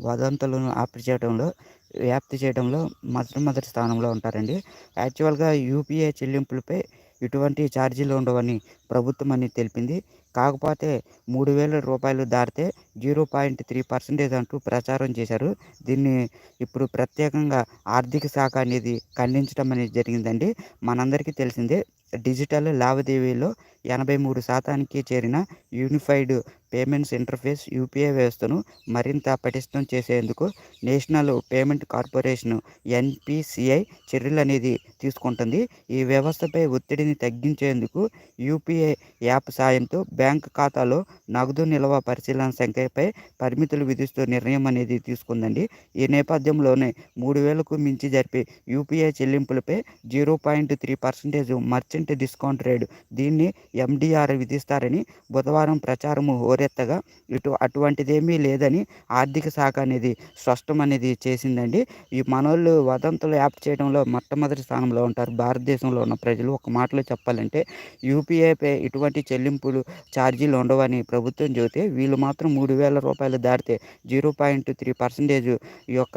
వదంతులను ఆప్తి చేయడంలో వ్యాప్తి చేయడంలో మొట్టమొదటి స్థానంలో ఉంటారండి. యాక్చువల్గా యూపీఐ చెల్లింపులపై ఎటువంటి ఛార్జీలు ఉండవని ప్రభుత్వం అని తెలిపింది. కాకపోతే మూడు వేల రూపాయలు దాటితే జీరో పాయింట్ త్రీ పర్సెంటేజ్ అంటూ ప్రచారం చేశారు. దీన్ని ఇప్పుడు ప్రత్యేకంగా ఆర్థిక శాఖ అనేది ఖండించడం అనేది జరిగిందండి. మనందరికీ తెలిసిందే డిజిటల్ లావాదేవీలో ఎనభై మూడు శాతానికి చేరిన యూనిఫైడ్ పేమెంట్స్ ఇంటర్ఫేస్ యూపీఐ వ్యవస్థను మరింత పటిష్టం చేసేందుకు నేషనల్ పేమెంట్ కార్పొరేషన్ ఎన్పిసిఐ చర్యలు అనేది తీసుకుంటుంది. ఈ వ్యవస్థపై ఒత్తిడిని తగ్గించేందుకు యూపీఐ యాప్ సాయంతో బ్యాంక్ ఖాతాలో నగదు నిల్వ పరిశీలన సంఖ్యపై పరిమితులు విధిస్తూ నిర్ణయం అనేది తీసుకుందండి. ఈ నేపథ్యంలోనే మూడు వేలకు మించి జరిపే UPI చెల్లింపులపై zero point three percentage merchant discount rate దీన్ని ఎండిఆర్ విధిస్తారని బుధవారం ప్రచారము హోరెత్తగా ఇటు అటువంటిదేమీ లేదని ఆర్థిక శాఖ అనేది స్పష్టం అనేది చేసిందండి. ఈ మనోళ్ళు వదంతులు యాప్ చేయడంలో మొట్టమొదటి స్థానంలో ఉంటారు. భారతదేశంలో ఉన్న ప్రజలు ఒక మాటలో చెప్పాలంటే యూపీఐపై ఇటువంటి చెల్లింపులు ఛార్జీలు ఉండవని ప్రభుత్వం చెబితే వీళ్ళు మాత్రం మూడు వేల రూపాయలు దాటితే జీరో పాయింట్ త్రీ పర్సెంటేజ్ ఈ యొక్క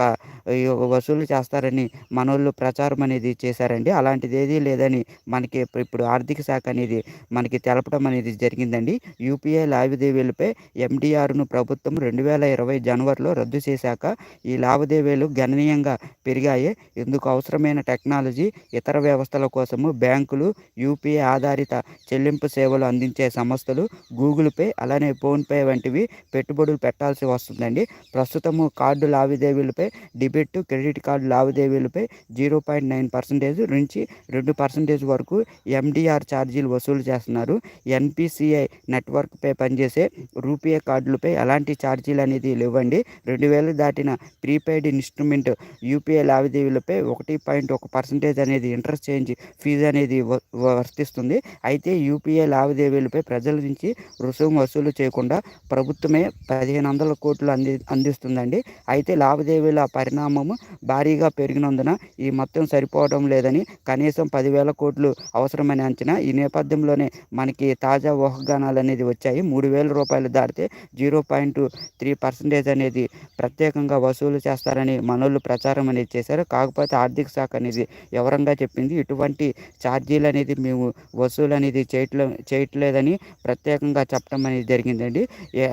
ఈ యొక్క వసూలు చేస్తారని మనోళ్ళు ప్రచారం అనేది చేశారండి. అలాంటిది ఏదీ లేదని మనకి ఇప్పుడు ఆర్థిక శాఖ అనేది మనకి తెలపడం అనేది జరిగిందండి. యూపీఐ లావాదేవీలపై ఎండిఆర్ను ప్రభుత్వం రెండు వేల ఇరవై జనవరిలో రద్దు చేశాక ఈ లావాదేవీలు గణనీయంగా పెరిగాయి. ఇందుకు అవసరమైన టెక్నాలజీ ఇతర వ్యవస్థల కోసము బ్యాంకులు యూపీఐ ఆధారిత చెల్లింపు సేవలు అందించే సంస్థలు గూగుల్ పే అలానే ఫోన్పే వంటివి పెట్టుబడులు పెట్టాల్సి వస్తుందండి. ప్రస్తుతము కార్డు లావాదేవీలపై డెబిట్ క్రెడిట్ కార్డు లావాదేవీలపై జీరో పాయింట్ నైన్ పర్సెంటేజ్ నుంచి రెండు పర్సెంటేజ్ వరకు ఎండిఆర్ ఛార్జీలు వసూలు చేస్తున్నారు. ఎన్పిసిఐ నెట్వర్క్ నెట్వర్క్పై పనిచేసే రూపే కార్డులపై ఎలాంటి ఛార్జీలు అనేది లేవండి. రెండు వేలు దాటిన ప్రీపెయిడ్ ఇన్స్ట్రుమెంట్ యూపీఐ లావాదేవీలపై ఒకటి పాయింట్ ఒక పర్సెంటేజ్ అనేది ఇంట్రెస్ట్ చేంజ్ ఫీజు అనేది వర్తిస్తుంది. అయితే యూపీఐ లావాదేవీలపై ప్రజల నుంచి రుసుము వసూలు చేయకుండా ప్రభుత్వమే పదిహేను వందల కోట్లు అంది అందిస్తుందండి. అయితే లావాదేవీల పరిణామము భారీగా పెరిగినందున ఈ మొత్తం సరిపోవడం లేదని కనీసం పదివేల కోట్లు అవసరమని అంచనా ఈ నేపథ్యంలోనే మనకి తాజా ఊహాగానాలు అనేది వచ్చాయి. మూడు వేల రూపాయలు దాటితే జీరో పాయింట్ త్రీ పర్సెంటేజ్ అనేది ప్రత్యేకంగా వసూలు చేస్తారని మనోళ్ళు ప్రచారం అనేది చేశారు. కాకపోతే ఆర్థిక శాఖ అనేది వివరంగా చెప్పింది. ఇటువంటి ఛార్జీలు అనేది మేము వసూలు అనేది చేయట్లే చేయట్లేదని ప్రత్యేకంగా చెప్పడం అనేది జరిగిందండి.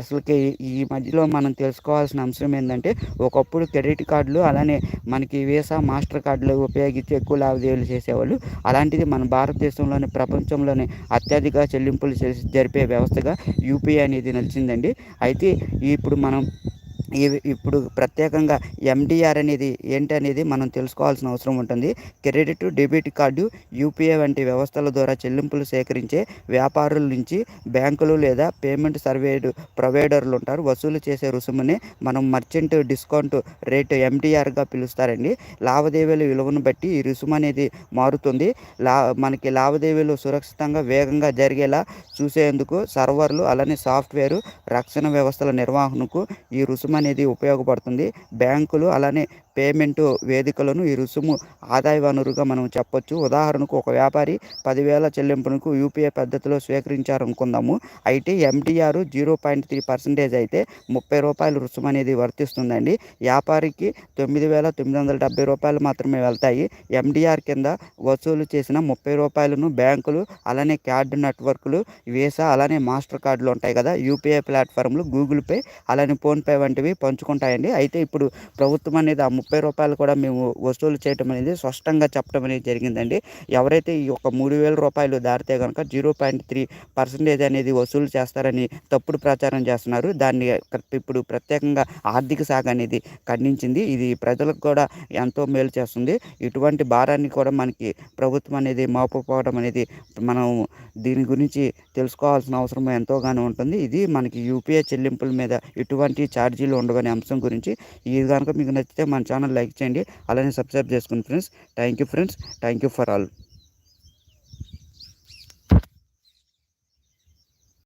అసలుకి ఈ మధ్యలో మనం తెలుసుకోవాల్సిన అంశం ఏంటంటే ఒకప్పుడు క్రెడిట్ కార్డులు అలానే మనకి వీసా మాస్టర్ కార్డులు ఉపయోగించి ఎక్కువ లావాదేవీలు చేసేవాళ్ళు. అలాంటిది మన భారతదేశంలోని ప్రపంచంలోనే అత్యధిక చెల్లింపులు జరిపే వ్యవస్థ యూపీఐ అనేది నిలిచిందండి. అయితే ఇప్పుడు మనం ఇప్పుడు ప్రత్యేకంగా ఎండిఆర్ అనేది ఏంటి అనేది మనం తెలుసుకోవాల్సిన అవసరం ఉంటుంది. క్రెడిట్ డెబిట్ కార్డు యూపీఐ వంటి వ్యవస్థల ద్వారా చెల్లింపులు సేకరించే వ్యాపారుల నుంచి బ్యాంకులు లేదా పేమెంట్ సర్వేడు ప్రొవైడర్లు ఉంటారు. వసూలు చేసే రుసుముని మనం మర్చెంట్ డిస్కౌంట్ రేట్ ఎండిఆర్గా పిలుస్తారండి. లావాదేవీల విలువను బట్టి ఈ రుసుము అనేది మారుతుంది. లా మనకి లావాదేవీలు సురక్షితంగా వేగంగా జరిగేలా చూసేందుకు సర్వర్లు అలానే సాఫ్ట్వేరు రక్షణ వ్యవస్థల నిర్వహణకు ఈ రుసుము అనేది ఉపయోగపడుతుంది. బ్యాంకులు అలానే పేమెంట్ వేదికలను ఈ రుసుము ఆదాయ వనరుగా మనం చెప్పొచ్చు. ఉదాహరణకు ఒక వ్యాపారి పదివేల చెల్లింపునకు యూపీఐ పద్ధతిలో స్వీకరించారనుకుందాము. అయితే MDR zero point three percentage అయితే ముప్పై రూపాయలు రుసుము అనేది వర్తిస్తుందండి. వ్యాపారికి తొమ్మిది వేల తొమ్మిది వందల డెబ్బై రూపాయలు మాత్రమే వెళ్తాయి. ఎండిఆర్ కింద వసూలు చేసిన ముప్పై రూపాయలను బ్యాంకులు అలానే కార్డు నెట్వర్క్లు వీసా అలానే మాస్టర్ కార్డులు ఉంటాయి కదా యూపీఐ ప్లాట్ఫామ్లు గూగుల్ పే అలానే ఫోన్పే వంటివి పంచుకుంటాయండి. అయితే ఇప్పుడు ప్రభుత్వం అనేది ఆ ముప్పై రూపాయలు కూడా మేము వసూలు చేయటం అనేది స్పష్టంగా చెప్పడం అనేది జరిగిందండి. ఎవరైతే ఈ యొక్క మూడు వేల రూపాయలు దాటితే కనుక జీరో పాయింట్ త్రీ పర్సెంటేజ్ అనేది వసూలు చేస్తారని తప్పుడు ప్రచారం చేస్తున్నారు. దాన్ని ఇప్పుడు ప్రత్యేకంగా ఆర్థిక శాఖ అనేది ఖండించింది. ఇది ప్రజలకు కూడా ఎంతో మేలు చేస్తుంది. ఇటువంటి భారాన్ని కూడా మనకి ప్రభుత్వం అనేది మోపకపోవడం అనేది మనం దీని గురించి తెలుసుకోవాల్సిన అవసరం ఎంతోగానో ఉంటుంది. ఇది మనకి యూపీఐ చెల్లింపుల మీద ఎటువంటి ఛార్జీలు ఉండవనే అంశం గురించి. ఇది కనుక మీకు నచ్చితే మన ఛానల్ లైక్ చేయండి. అలానే సబ్స్క్రైబ్ చేసుకోండి friends thank you friends thank you for all